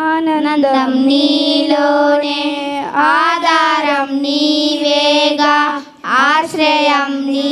ఆనందం నీలోనే ఆధారం నీవేగా ఆశ్రయం నీ